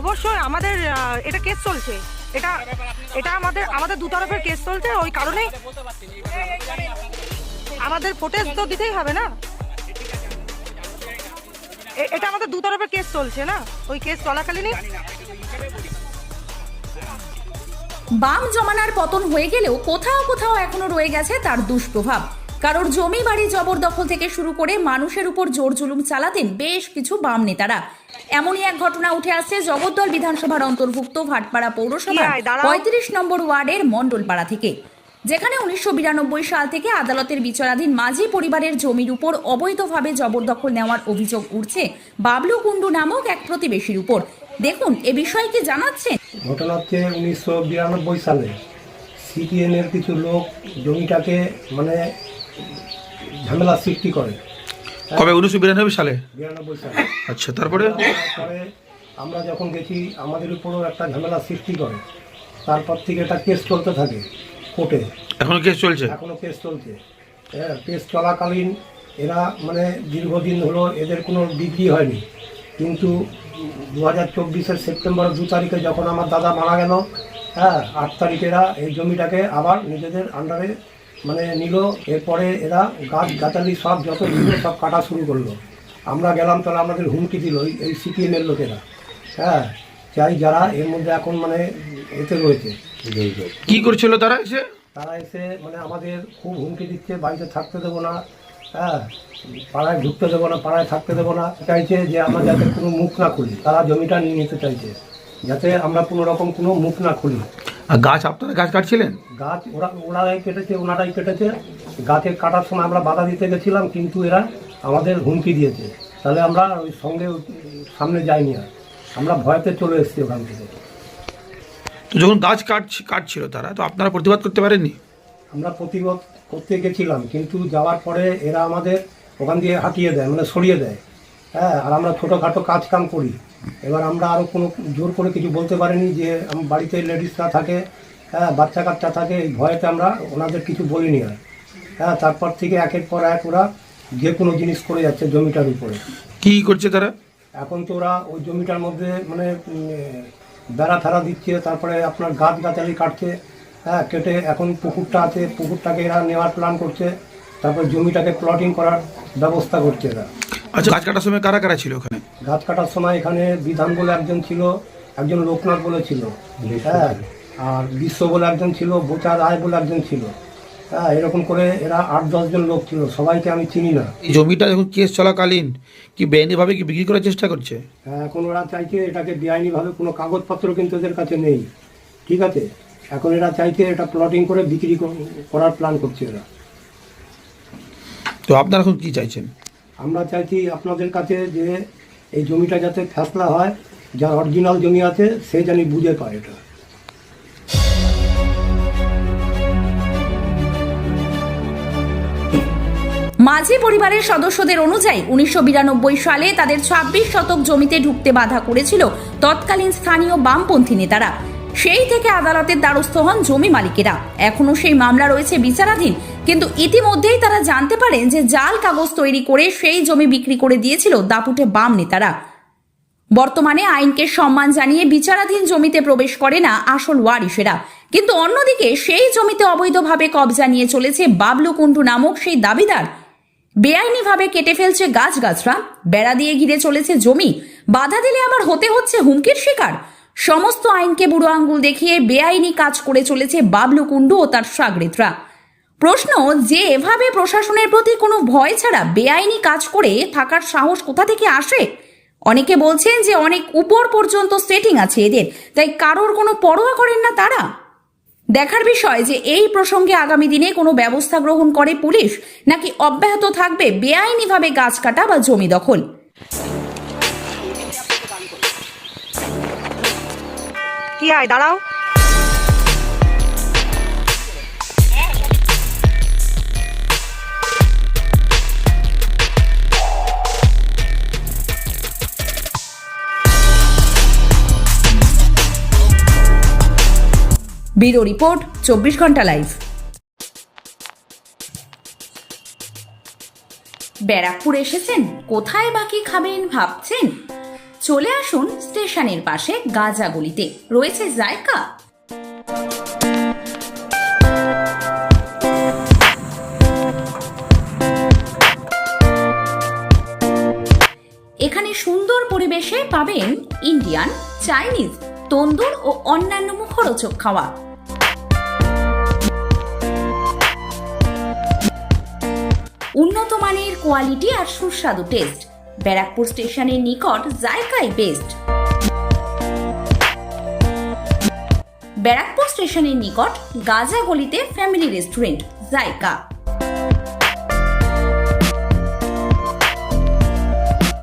অবশ্যই আমাদের এটা কেস চলছে। এটা এটা আমাদের আমাদের দু তরফের কেস চলছে, ওই কারণেই আমাদের ফুটেজ তো দিতেই হবে না? এটা আমাদের দু তরফের কেস চলছে না? ওই কেস চলাকালীনই? বাম জমানার পতন হয়ে গেলেও কোথাও কোথাও এখনও রয়ে গেছে তার দুষ্প্রভাব। কারোর জমি বাড়ি জবরদখল থেকে শুরু করে মানুষের উপর জোর জুলুম চালাতেন বেশ কিছু বাম নেতারা। এমনই এক ঘটনা উঠে আসছে জগদ্দল বিধানসভার অন্তর্ভুক্ত ভাটপাড়া পৌরসভার। পঁয়ত্রিশ নম্বর ওয়ার্ডের মণ্ডলপাড়া থেকে যেখানে উনিশশো বিরানব্বই সাল থেকে আদালতের বিচারাধীন মাঝি পরিবারের জমির উপর অবৈধভাবে জবরদখল নেওয়ার অভিযোগ উঠছে বাবলু কুণ্ডু নামক এক প্রতিবেশীর উপর। দেখুন এ বিষয়ে কি জানাচ্ছেন? ঘটনা হচ্ছে উনিশশো বিরানব্বই সালে সিপিএনের কিছু লোক জমিটাকে মানে ঝামেলা সৃষ্টি করে। কবে উনিশশো বিরানব্বই সালে? বিরানব্বই সালে। আচ্ছা তারপরে? আমরা যখন গেছি আমাদের উপরও একটা ঝামেলা সৃষ্টি করে। তারপর থেকে একটা কেস চলতে থাকে কোর্টে এখনও কেস চলছে? এখনও কেস চলছে। হ্যাঁ কেস চলাকালীন এরা মানে দীর্ঘদিন হলো এদের কোনো ডিগ্রি হয়নি। কিন্তু দু হাজার চব্বিশের সেপ্টেম্বর দু তারিখে যখন আমার দাদা মারা গেল হ্যাঁ আট তারিখে এরা এই জমিটাকে আবার নিজেদের আন্ডারে মানে নিল এরপরে এরা গাছ গাছালি সব যত ছিল সব কাটা শুরু করল। আমরা গেলাম তাহলে আমাদের হুমকি দিল এই- এই সিপিএমের লোকেরা। হ্যাঁ চাই যারা এর মধ্যে এখন মানে এতে রয়েছে। কি করছিল তারা এসে? তারা এসে মানে আমাদের খুব হুমকি দিচ্ছে বাড়িতে থাকতে দেবো না হ্যাঁ পাড়ায় ঢুকতে দেবো না পাড়ায় থাকতে দেবো না। চাইছে যে আমরা যাতে কোনো মুখ না খুলি তারা জমিটা নিয়ে নিতে চাইছে। যাতে আমরা কোনো রকম কোনো মুখ না খুলি। আর গাছ আপনারা গাছ কাটছিলেন? গাছ ওরা ওরাই কেটেছে ওনারাই কেটেছে। গাছে কাটার সময় আমরা বাধা দিতে গেছিলাম কিন্তু এরা আমাদের হুমকি দিয়েছে। তাহলে আমরা ওই সঙ্গে সামনে যাইনি আর। আমরা ভয়তে চলে এসেছি ওখান থেকে। তো যখন গাছ কাট কাটছিল তারা তো আপনারা প্রতিবাদ করতে পারেননি? আমরা প্রতিবাদ করতে গেছিলাম কিন্তু যাওয়ার পরে এরা আমাদের ওখান দিয়ে হাঁটিয়ে দেয় মানে সরিয়ে দেয়। হ্যাঁ আর আমরা ছোটোখাটো কাজ কাম করি। এবার আমরা আরও কোনো জোর করে কিছু বলতে পারিনি যে বাড়িতে লেডিসরা থাকে হ্যাঁ বাচ্চা কাচ্চা থাকে এই ভয়েতে আমরা ওনাদের কিছু বলিনি আর। হ্যাঁ তারপর থেকে একের পর এক ওরা যে কোনো জিনিস করে যাচ্ছে জমিটার উপরে। কি করছে তারা? এখন তো ওরা ওই জমিটার মধ্যে মানে বেড়া থারা দিচ্ছে তারপরে আপনার গাছ গাছালি কাটছে হ্যাঁ কেটে এখন পুকুরটা আছে পুকুরটাকে এরা নেওয়ার প্ল্যান করছে তারপর জমিটাকে প্লটিং করার ব্যবস্থা করছে এরা। আচ্ছা গাছ কাটার সময় কারা কারা ছিল গাছ কাটার সময় এখানে বিধান বলে একজন ছিল একজন লোকনাথ বলে ছিল। হ্যাঁ আর বিশ্ব বলে একজন ছিল বোচা রায় বলে একজন ছিল। হ্যাঁ এরকম করে এরা আট দশজন লোক ছিল সবাইকে আমি চিনি না। এই জমিটা যখন কেস চলাকালীন? কি বেআইনিভাবে কি বিক্রি করার চেষ্টা করছে? হ্যাঁ, এখন ওরা চাইছে এটাকে বেআইনিভাবে কোনো কাগজপত্র কিন্তু এদের কাছে নেই। ঠিক আছে? এখন এরা চাইছে এটা প্লটিং করে বিক্রি কর- করার প্ল্যান করছে এরা। তো আপনারা এখন কি চাইছেন? আমরা চাইছি আপনাদের কাছে যে এই জমিটা যাতে ফেসলা হয়, যার অরিজিনাল জমি আছে, সে জানি বুঝে পায় এটা। মাঝি পরিবারের সদস্যদের অনুযায়ী উনিশশো বিরানব্বই সালে তাদের ছাব্বিশ শতক জমিতে ঢুকতে বাধা করেছিল তৎকালীন স্থানীয় বামপন্থী নেতারা। সেই থেকে আদালতের দ্বারস্থ হন জমি মালিকেরা। এখনও সেই মামলা রয়েছে বিচারাধীন, কিন্তু ইতিমধ্যেই তারা জানতে পারেন যে জাল কাগজ তৈরি করে সেই জমি বিক্রি করে দিয়েছিল দাপুটে বাম নেতারা। বর্তমানে আইনকে সম্মান জানিয়ে বিচারাধীন জমিতে প্রবেশ করে না আসল ওয়ারিশেরা কিন্তু অন্যদিকে সেই জমিতে অবৈধভাবে কবজা নিয়ে চলেছে বাবলু কুণ্ডু নামক সেই দাবিদার। বেআইনিভাবে কেটে ফেলছে গাছগাছরা, বেড়া দিয়ে ঘিরে চলেছে জমি। বাধা দিলে আমার হতে হচ্ছে হুমকির শিকার। সমস্ত আইনকে বুড়ো আঙ্গুল দেখিয়ে বেআইনি কাজ করে চলেছে বাবলু কুণ্ডু ও তার সাগরেতরা। প্রশ্ন, যে এভাবে প্রশাসনের প্রতি কোনো ভয় ছাড়া বেআইনি কাজ করে থাকার সাহস কোথা থেকে আসে? অনেকে বলছেন যে অনেক উপর পর্যন্ত সেটিং আছে এদের, তাই কারোর কোনো পরোয়া করেন না তারা। দেখার বিষয় যে এই প্রসঙ্গে আগামী দিনে কোনো ব্যবস্থা গ্রহণ করে পুলিশ, নাকি অব্যাহত থাকবে বেআইনিভাবে গাছ কাটা বা জমি দখল? এগিয়ে আয় দাঁড়াও। ব্যুরো রিপোর্ট চব্বিশ ঘণ্টা লাইভ। ব্যারাকপুর এসেছেন? কোথায় বাকি খাবেন ভাবছেন? চলে আসুন স্টেশনের পাশে গাজাগুলিতে রয়েছে জায়গা? এখানে সুন্দর পরিবেশে পাবেন ইন্ডিয়ান, চাইনিজ, তন্দুর ও অন্যান্য মুখরোচক খাওয়া। উন্নত মানের কোয়ালিটি আর সুস্বাদু টেস্ট। ব্যারাকপুর স্টেশনের নিকট জায়কাই বেস্ট ব্যারাকপুর স্টেশনের নিকট গাজা গলিতে ফ্যামিলি রেস্টুরেন্ট জায়গা।